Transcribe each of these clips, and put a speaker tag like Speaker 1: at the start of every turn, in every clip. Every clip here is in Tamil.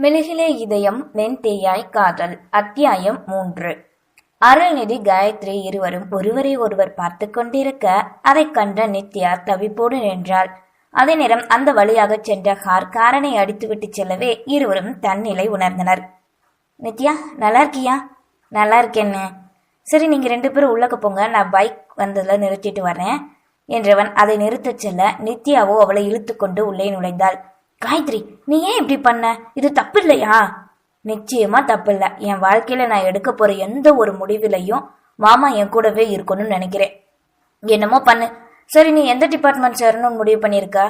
Speaker 1: மெழுகிலே இதயம் வெண்தேயாய் காதல். அத்தியாயம் மூன்று. அருள்நிதி காயத்ரி இருவரும் ஒருவரை ஒருவர் பார்த்து கொண்டிருக்க அதைக் கண்ட நித்யா தவிப்போடு நின்றாள். அதே நேரம் அந்த வழியாக சென்ற ஹார் காரனை அடித்துவிட்டு செல்லவே இருவரும் தன்னிலை உணர்ந்தனர். நித்யா நல்லா இருக்கியா? நல்லா இருக்கேன்னு சரி நீங்க ரெண்டு பேரும் உள்ளக்க போங்க. நான் பைக் வந்ததுல நிறுத்திட்டு வரேன் என்றவன் அதை நிறுத்தச் செல்ல நித்யாவோ அவளை இழுத்துக்கொண்டு உள்ளே நுழைந்தாள். காயத்ரி நீ ஏன் இப்படி பண்ண? இது தப்பு இல்லையா நிச்சயமா தப்பு இல்ல என் வாழ்க்கையில நான் எடுக்க போற எந்த ஒரு முடிவிலையும் மாமா என் கூடவே இருக்கணும்னு நினைக்கிறேன். என்னமோ பண்ணு. சரி நீ எந்த டிபார்ட்மெண்ட் சேரணும்னு முடிவு பண்ணியிருக்க?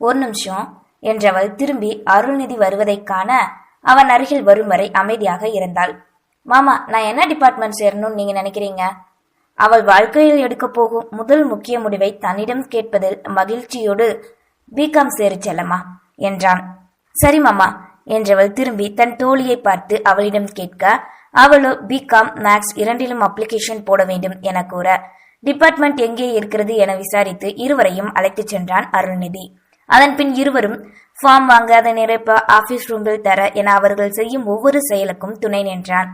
Speaker 1: ஒரு நிமிஷம். என்றவள் திரும்பி அருள்நிதி வருவதை காண அவன் அருகில் வரும் வரை அமைதியாக இருந்தாள். மாமா நான் என்ன டிபார்ட்மெண்ட் சேரணும்னு நீங்க நினைக்கிறீங்க? அவள் வாழ்க்கையில் எடுக்க போகும் முதல் முக்கிய முடிவை தன்னிடம் கேட்பதில் மகிழ்ச்சியோடு பிகாம் சேரு செல்லம்மா. என்றான். சரி மாமா என்றவள் திரும்பி தன் தோழியை பார்த்து அவளிடம் கேட்க அவளோ பிகாம் மேக்ஸ் இரண்டிலும் அப்ளிகேஷன் போட வேண்டும் என கூற டிபார்ட்மெண்ட் எங்கே இருக்கிறது என விசாரித்து இருவரையும் அழைத்துச் சென்றான் அருள்நிதி. அதன் பின் இருவரும் ஃபார்ம் வாங்க அதை நிரப்ப ஆபீஸ் ரூமில் தர என அவர்கள் செய்யும் ஒவ்வொரு செயலுக்கும் துணை நின்றான்.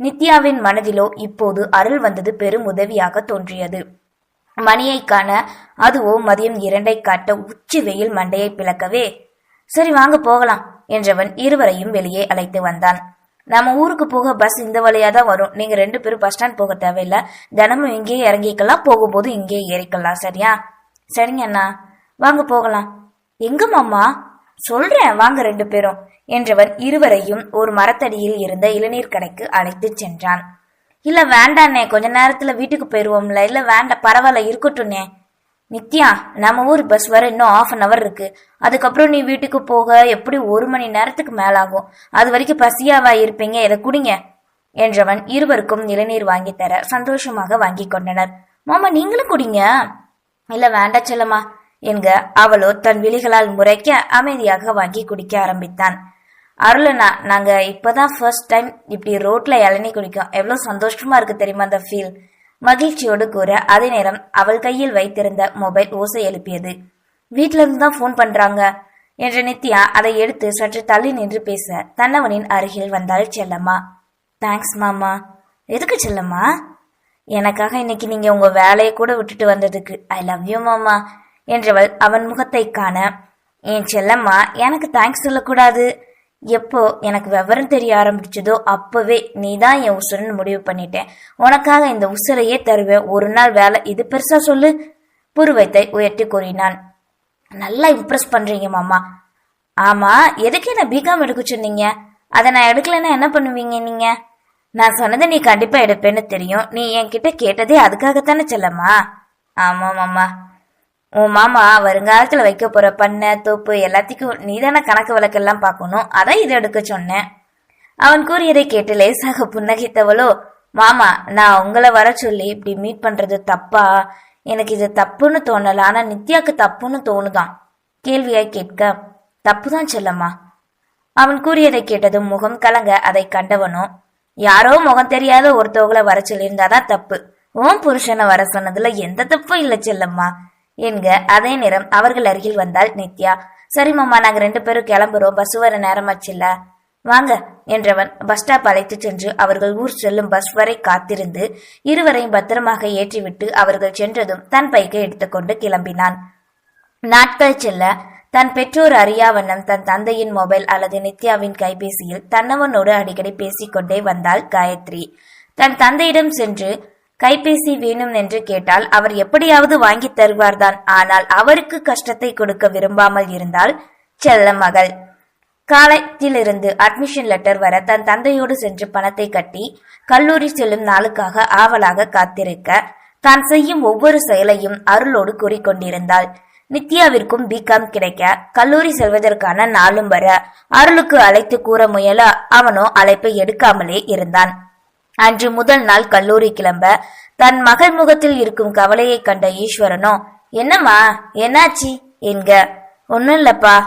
Speaker 1: நித்யாவின் மனதிலோ இப்போது அருள் வந்தது பெரும் உதவியாக தோன்றியது. மணியை காண அதுவோ மதியம் இரண்டை காட்ட உச்சி வெயில் மண்டையை பிளக்கவே சரி வாங்க போகலாம் என்றவன் இருவரையும் வெளியே அழைத்து வந்தான். நம்ம ஊருக்கு போக பஸ் இந்த வழியா தான் வரும். நீங்க ரெண்டு பேரும் பஸ் ஸ்டாண்ட் போக தேவையில்ல. தினமும் இங்கேயே இறங்கிக்கலாம். போகும்போது இங்கேயே ஏறிக்கலாம் சரியா? சரிங்க அண்ணா. வாங்க போகலாம். எங்க மாமா? சொல்றேன் வாங்க ரெண்டு பேரும் என்றவன் இருவரையும் ஒரு மரத்தடியில் இருந்த இளநீர் கடைக்கு அழைத்து சென்றான். இல்ல வேண்டாண்ணே. கொஞ்ச நேரத்துல வீட்டுக்கு போயிருவோம்ல. இல்ல வேண்டாம். பரவாயில்ல இருக்கட்டும்னே நித்யா நம்ம ஊர் பஸ் வர இன்னும் ஆஃப் அன் அவர் இருக்கு. அதுக்கப்புறம் நீ வீட்டுக்கு போக எப்படி ஒரு மணி நேரத்துக்கு மேலாகும்? அது வரைக்கும் பசியாவா இருப்பீங்க? இதை குடிங்க என்றவன் இருவருக்கும் இளநீர் வாங்கி தர சந்தோஷமாக வாங்கி கொண்டனர். மாமா நீங்களும் குடிங்க. இல்ல வேண்டாம் செல்லம்மா என்க அவளோ தன் விழிகளால் முறைக்க அமைதியாக வாங்கி குடிக்க ஆரம்பித்தான். அருளனா நாங்க இப்பதான் ஃபர்ஸ்ட் டைம் இப்படி ரோட்ல இளநீ குடிக்கோம். எவ்வளவு சந்தோஷமா இருக்கு தெரியுமா அந்த ஃபீல் மகிழ்ச்சியோடு கூற அதே நேரம் அவள் கையில் வைத்திருந்த மொபைல் ஓசை எழுப்பியது. வீட்ல இருந்து தான் ஃபோன் பண்றாங்க என்ற நித்யா அதை எடுத்து சற்று தள்ளி நின்று பேச தன்னவனின் அருகில் வந்தாள் செல்லம்மா. தேங்க்ஸ் மாமா. எதுக்கு செல்லம்மா? எனக்காக இன்னைக்கு நீங்க உங்க வேலையை கூட விட்டுட்டு வந்ததுக்கு ஐ லவ் யூ மாமா என்றவள் அவன் முகத்தை காண. என் செல்லம்மா எனக்கு தேங்க்ஸ் சொல்லக்கூடாது. எப்போ எனக்கு விவரம் தெரிய ஆரம்பிச்சதோ அப்பவே நீ தான் என் உசுரன்னு முடிவு பண்ணிட்டேன். உனக்காக இந்த உசுரையே தருவேன். ஒரு நாள் வேலை இது பெருசா சொல்லு. புருவத்தை உயர்த்தி கூறினான். நல்லா இம்ப்ரெஸ் பண்றீங்க மாமா. ஆமா எதுக்கு என்ன பிகாம் எடுக்க சொன்னீங்க? அதை நான் எடுக்கலைன்னா என்ன பண்ணுவீங்க நீங்க? நான் சொன்னதை நீ கண்டிப்பா எடுப்பேன்னு தெரியும். நீ என்கிட்ட கேட்டதே அதுக்காகத்தானே செல்லம்மா? ஆமா மாமா. உன் மாமா வருங்காலத்துல வைக்க போற பண்ணை தோப்பு எல்லாத்துக்கும் நீதான கணக்கு வழக்கெல்லாம் பார்க்கணும். அதான் இதை எடுக்க சொன்னேன். அவன் கூறியதை கேட்டு லேசாக புன்னகைத்தவளோ மாமா நான் உங்களை வர சொல்லி இப்படி மீட் பண்றது தப்பா? எனக்கு இது தப்புன்னு தோணல. ஆனா நித்யாக்கு தப்புன்னு தோணுதான். கேள்வியாய் கேட்க தப்புதான் செல்லம்மா. அவன் கூறியதை கேட்டதும் முகம் கலங்க அதை கண்டவனோ யாரோ முகம் தெரியாத ஒருத்தவங்களை வர சொல்லியிருந்தாதான் தப்பு. ஓம் புருஷனை வர சொன்னதுல எந்த தப்பும் இல்ல செல்லம்மா. என்க அதே நேரம் அவர்கள் அருகில் வந்தாள் நித்யா. சரி மாமா நாங்க ரெண்டு பேரும் கிளம்புறோம். பஸ் வர நேரமாச்சுல்ல வாங்க என்றவன் பஸ் ஸ்டாப் அழைத்து சென்று அவர்கள் ஊர் செல்லும் பஸ் வரை காத்திருந்து இருவரையும் பத்திரமாக ஏற்றிவிட்டு அவர்கள் சென்றதும் தன் பைக்கை எடுத்துக்கொண்டு கிளம்பினான். நாட்கள் செல்ல தன் பெற்றோர் அறியா வண்ணம் தன் தந்தையின் மொபைல் அல்லது நித்யாவின் கைபேசியில் தன்னவனோடு அடிக்கடி பேசிக்கொண்டே வந்தாள் காயத்ரி. தன் தந்தையிடம் சென்று கைபேசி வேணும் என்று கேட்டால் அவர் எப்படியாவது வாங்கி தருவார்தான். ஆனால் அவருக்கு கஷ்டத்தை கொடுக்க விரும்பாமல் இருந்தால் செல்ல மகள். காலத்திலிருந்து அட்மிஷன் லெட்டர் வர தன் தந்தையோடு சென்று பணத்தை கட்டி கல்லூரி செல்லும் நாளுக்காக ஆவலாக காத்திருக்க தான் செய்யும் ஒவ்வொரு செயலையும் அருளோடு கூறிக்கொண்டிருந்தாள். நித்யாவிற்கும் பிகாம் கிடைக்க கல்லூரி செல்வதற்கான நாளும் வர அருளுக்கு அழைத்து கூற முயல அவனோ அழைப்பை எடுக்காமலே இருந்தான். அன்று முதல் நாள் கல்லூரி கிளம்ப தன் மகள் முகத்தில் இருக்கும் கவலையை கண்ட ஈஸ்வரனோ என்னம்மா என்னாச்சு? என்க. ஒன்னும் இல்லப்பா.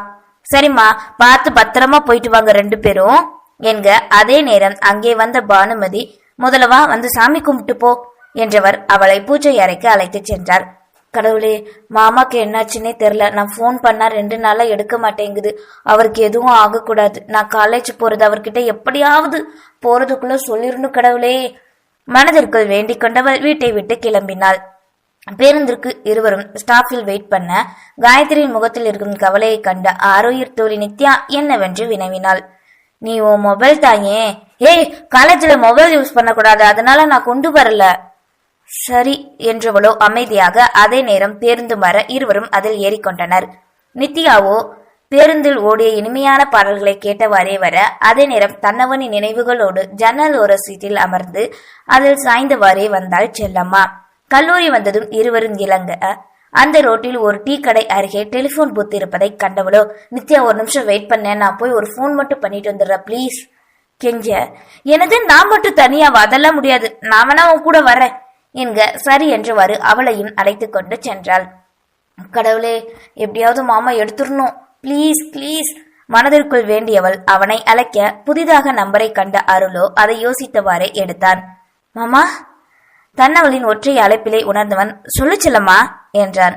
Speaker 1: சரிம்மா பார்த்து பத்திரமா போயிட்டு வாங்க ரெண்டு பேரும். என்க. அதே நேரம் அங்கே வந்த பானுமதி முதலவா வந்து சாமி கும்பிட்டு போ என்றவர் அவளை பூஜை அறைக்கு அழைத்துச் சென்றார். கடவுளே மாமாக்கு என்னாச்சுன்னே தெரில நான் ஃபோன் பண்ணா ரெண்டு நாளா எடுக்க மாட்டேங்குது. அவருக்கு எதுவும் ஆகக்கூடாது. நான் காலேஜ் போறது அவர்கிட்ட எப்படியாவது போறதுக்குள்ள சொல்லிடணும் கடவுளே. மனதிற்குள் வேண்டிக் கொண்டவள் வீட்டை விட்டு கிளம்பினாள். பேருந்திற்கு இருவரும் ஸ்டாப்பில் வெயிட் பண்ண காயத்ரியின் முகத்தில் இருக்கும் கவலையை கண்ட ஆரோயிர் தோழி நித்யா என்னவென்று வினவினாள். நீ உன் மொபைல் தாயே. ஏய் காலேஜ்ல மொபைல் யூஸ் பண்ணக்கூடாது. அதனால நான் கொண்டு வரல. சரி என்றவளோ அமைதியாக அதே நேரம் பேருந்து வர இருவரும் அதில் ஏறிக்கொண்டனர். நித்யாவோ பேருந்தில் ஓடிய இனிமையான பாடல்களை கேட்டவாறே வர அதே நேரம் தன்னவனின் நினைவுகளோடு ஜன்னல் ஓர சீட்டில் அமர்ந்து அதில் சாய்ந்தவாறே வந்தாள் செல்லம்மா. கல்லூரி வந்ததும் இருவரும் இளங்க அந்த ரோட்டில் ஒரு டீ கடை அருகே டெலிபோன் பூத் இருப்பதை கண்டவளோ நித்யா ஒரு நிமிஷம் வெயிட் பண்ணேன். நான் போய் ஒரு ஃபோன் மட்டும் பண்ணிட்டு வந்துடுறேன் ப்ளீஸ் கெஞ்ச. எனது நான் மட்டும் தனியாவா அதெல்லாம் முடியாது. நான் வேணா உன் கூட வரேன். என்க சரி என்றவாறு அவளையும் அழைத்து கொண்டு சென்றாள். கடவுளே எப்படியாவது மாமா எடுத்துடணும். Please please. மனதிற்குள் வேண்டியவள் அவனை அழைக்க புதிதாக நம்பரை கண்ட அருளோ அதை யோசித்தவாறே எடுத்தான். மாமா தன்னவளின் ஒற்றை அழைப்பிலே உணர்ந்தவன் சொல்லு செல்லம்மா என்றான்.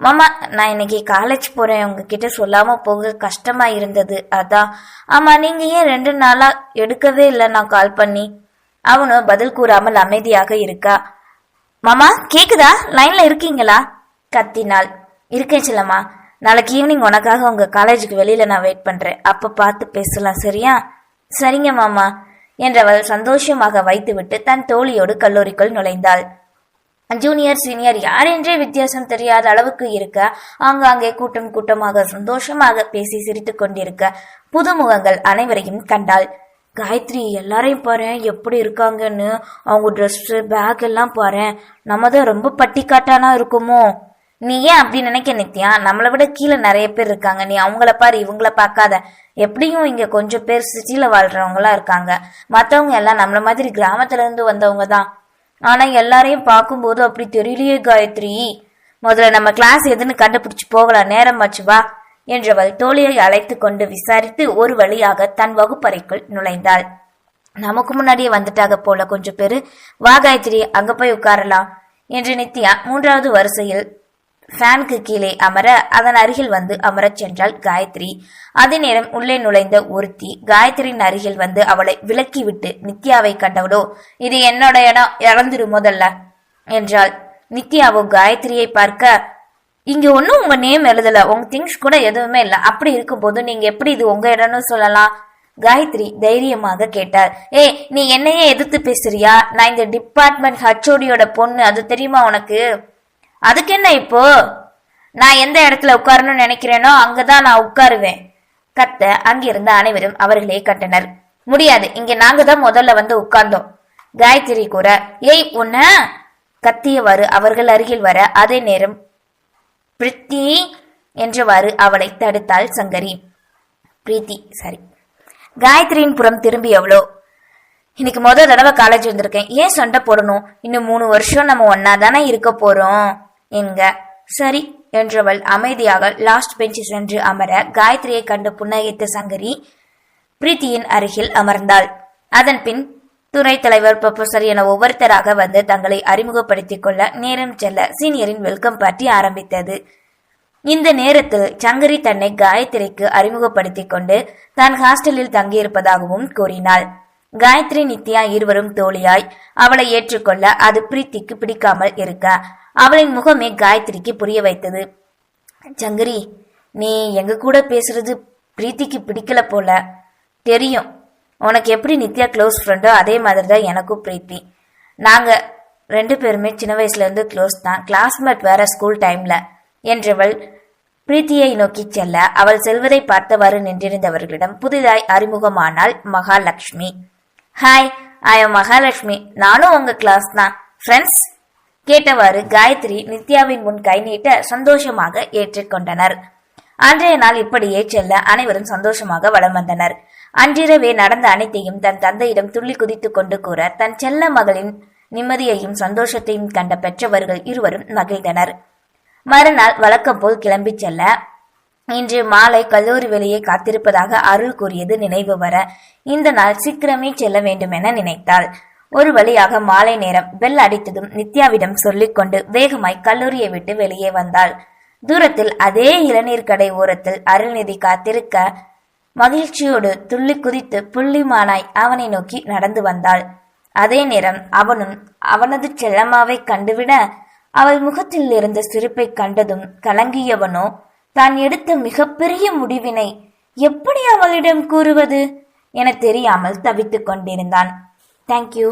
Speaker 1: மாமா நான் இன்னைக்கு காலேஜ் போறேன். உங்ககிட்ட சொல்லாம போக கஷ்டமா இருந்தது. அதான். ஆமா நீங்க ஏன் ரெண்டு நாளா எடுக்கவே இல்லை? நான் கால் பண்ணி. அவனும் பதில் கூறாமல் அமைதியாக இருக்கா. மாமா கேக்குதா? லைன்ல இருக்கீங்களா? கத்தினாள். இருக்கேன் செல்லம்மா. நாளைக்கு ஈவினிங் உனக்காக உங்க காலேஜுக்கு வெளியில நான் வெயிட் பண்றேன். அப்ப பார்த்து பேசலாம் சரியா? சரிங்க மாமா. என்றவள் சந்தோஷமாக வைத்துவிட்டு தன் தோழியோடு கல்லூரிக்குள் நுழைந்தாள். ஜூனியர் சீனியர் யாரென்றே வித்தியாசம் தெரியாத அளவுக்கு இருக்க ஆங்காங்கே கூட்டம் கூட்டமாக சந்தோஷமாக பேசி சிரித்துக் கொண்டிருக்க புதுமுகங்கள் அனைவரையும் கண்டாள். காயத்ரி எல்லாரையும் பாரு எப்படி இருக்காங்கன்னு. அவங்க ட்ரெஸ்ஸு பேக் எல்லாம் பாரு. நம்ம தான் ரொம்ப பட்டிக்காட்டானா இருக்குமோ? நீ ஏன் அப்படி நினைக்க நித்யா? நம்மளை விட கீழே நிறைய பேர் இருக்காங்க. நீ அவங்கள பாரு இவங்கள பார்க்காத. எப்படியும் இங்க கொஞ்சம் பேர் சிட்டில வாழ்றவங்களா இருக்காங்க. மத்தவங்க எல்லாம் நம்மள மாதிரி கிராமத்துல இருந்து வந்தவங்க தான். ஆனா எல்லாரையும் பார்க்கும்போது அப்படி தெரியலையே காயத்ரி. முதல்ல நம்ம கிளாஸ் எதுன்னு கண்டுபிடிச்சு போகலாம். நேரம் ஆச்சு வா. என்றவள் தோழியை அழைத்து கொண்டு விசாரித்து ஒரு வழியாக தன் வகுப்பறைக்குள் நுழைந்தாள். நமக்கு முன்னாடியே வந்துட்டாக போல கொஞ்சம் பேரு. வா காயத்ரி அங்க போய் உட்காரலாம் என்று நித்யா மூன்றாவது வரிசையில் ஃபேனுக்கு கீழே அமர அதன் அருகில் வந்து அமரச் சென்றாள் காயத்ரி. அதே நேரம் உள்ளே நுழைந்த ஒருத்தி காயத்ரியின் அருகில் வந்து அவளை விலக்கிவிட்டு நித்யாவை கண்டவளோ இது என்னோட இடம் இறந்துரு முதல்ல என்றாள். நித்யாவோ காயத்ரியை பார்க்க இங்க ஒன்றும் உங்க நேம் எழுதல. உங்க திங்ஸ் கூட எதுவுமே இல்ல. அப்படி இருக்கும்போது நீங்க எப்படி இது உங்க இடம்னு சொல்லலாம்? காயத்ரி தைரியமாக கேட்டார். ஏய் நீ என்னையே எதிர்த்து பேசுறியா? நான் இந்த டிபார்ட்மெண்ட் ஹச்ஓடியோட பொண்ணு. அது தெரியுமா உனக்கு? அதுக்கு என்ன இப்போ? நான் எந்த இடத்துல உட்காரணும்னு நினைக்கிறேனோ அங்கதான் நான் உட்காருவேன். கத்த அங்கிருந்த அனைவரும் அவர்களே கட்டனர் முடியாது. இங்க நாங்க தான் முதல்ல வந்து உட்கார்ந்தோம். காயத்ரி கூற ஏய் உன்ன? கத்தியவாறு அவர்கள் அருகில் வர அதே நேரம் பிரீத்தி என்றவாறு அவளை தடுத்தாள் சங்கரி. பிரீத்தி சரி காயத்ரியின் புறம் திரும்பியவளோ இன்னைக்கு முதல் தடவை காலேஜ் வந்திருக்கேன். ஏன் சண்டை போடணும்? இன்னும் மூணு வருஷம் நம்ம ஒன்னா தானே இருக்க போறோம் என்க. சரி என்றவள் அமைதியாக லாஸ்ட் பெஞ்சு சென்று அமர காயத்ரியை கண்டு புன்னகைத்த சங்கரி பிரீத்தியின் அருகில் அமர்ந்தாள். அதன் பின் துறை தலைவர் ப்ரொஃபசர் என ஒவ்வொருத்தராக வந்து தங்களை அறிமுகப்படுத்திக் கொள்ள நேரம் செல்ல சீனியரின் வெல்கம் பார்ட்டி ஆரம்பித்தது. இந்த நேரத்தில் சங்கரி தன்னை காயத்ரிக்கு அறிமுகப்படுத்திக் கொண்டு தான் ஹாஸ்டலில் தங்கியிருப்பதாகவும் கூறினாள். காயத்ரி நித்யா இருவரும் தோழியாய் அவளை ஏற்றுக்கொள்ள அது பிரீத்திக்கு பிடிக்காமல் இருக்க அவளின் முகமே காயத்ரிக்கு புரிய வைத்தது. சங்கரி நீ எங்க கூட பேசுறது பிரீத்திக்கு பிடிக்கல போல. தெரியும். உனக்கு எப்படி நித்யா க்ளோஸ் ஃப்ரெண்டோ அதே மாதிரி தான் எனக்கும் பிரீத்தி. நாங்கள் ரெண்டு பேருமே சின்ன வயசுலேருந்து க்ளோஸ் தான். கிளாஸ்மேட் வேற ஸ்கூல் டைம்ல என்றவள் பிரீத்தியை நோக்கி செல்ல அவள் செல்வதை பார்த்தவாறு நின்றிருந்தவர்களிடம் புதிதாய் அறிமுகமானாள் Mahalakshmi. Hi I am Mahalakshmi. நானும் உங்க கிளாஸ் தான். ஃப்ரெண்ட்ஸ் கேட்டவாறு காயத்ரி நித்யாவின் முன் கை நீட்ட சந்தோஷமாக ஏற்றுக்கொண்டனர். அன்றைய நாள் இப்படியே செல்ல அனைவரும் சந்தோஷமாக வளம் வந்தனர். அன்றிரவே நடந்த அனைத்தையும் தன் தந்தையிடம் துள்ளி குதித்துக் கொண்டு கூற தன் செல்ல மகளின் நிம்மதியையும் சந்தோஷத்தையும் கண்ட பெற்றவர்கள் இருவரும் மகிழ்ந்தனர். மறுநாள் வழக்கம் போல் கிளம்பிச் செல்ல இன்று மாலை கல்லூரி வெளியே காத்திருப்பதாக அருள் கூறியது நினைவு வர இந்த நாள் சீக்கிரமே செல்ல வேண்டுமென நினைத்தாள். ஒரு வழியாக மாலை நேரம் பெல் அடித்ததும் நித்யாவிடம் சொல்லிக்கொண்டு வேகமாய் கல்லூரியை விட்டு வெளியே வந்தாள். தூரத்தில் அதே இளநீர் கடை ஓரத்தில் அருள்நிதி காத்திருக்க மகிழ்ச்சியோடு துள்ளி குதித்து புள்ளிமானாய் அவனை நோக்கி நடந்து வந்தாள். அதே நேரம் அவனும் அவனது செல்லம்மாவை கண்டுவிட அவள் முகத்தில் இருந்த சிரிப்பை கண்டதும் கலங்கியவனோ தான் எடுத்த மிகப்பெரிய முடிவினை எப்படி அவளிடம் கூறுவது? என தெரியாமல் தவித்துக் கொண்டிருந்தான். தேங்க்யூ